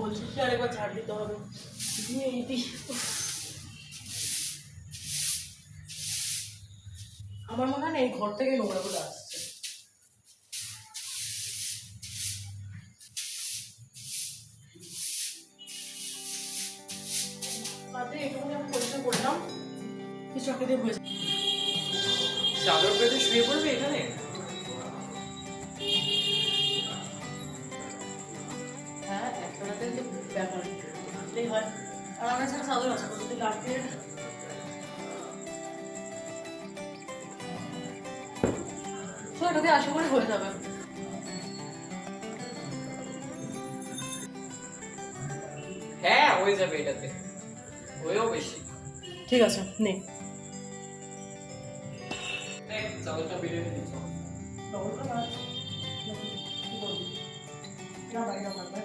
বলছি কি আরেকবার ঝাড় দিতে হবে। আমার মনে হয় না এই ঘর থেকে নোংরাগুলো আসছে। করলাম। কিছু চাদর পেতে শুয়ে পড়বে এখানে? আসলেই হয়। আর আমার কাছে চাদর আছে যদি রাতে তো এটাতে আশা করি হয়ে যাবে। হ্যাঁ হয়ে যাবে এটাতে। হয়েও বেশি। ঠিক আছে নে। দেখ চাদরটা দিচ্ছ ডবল না কি বলবি না ভাই না ভাই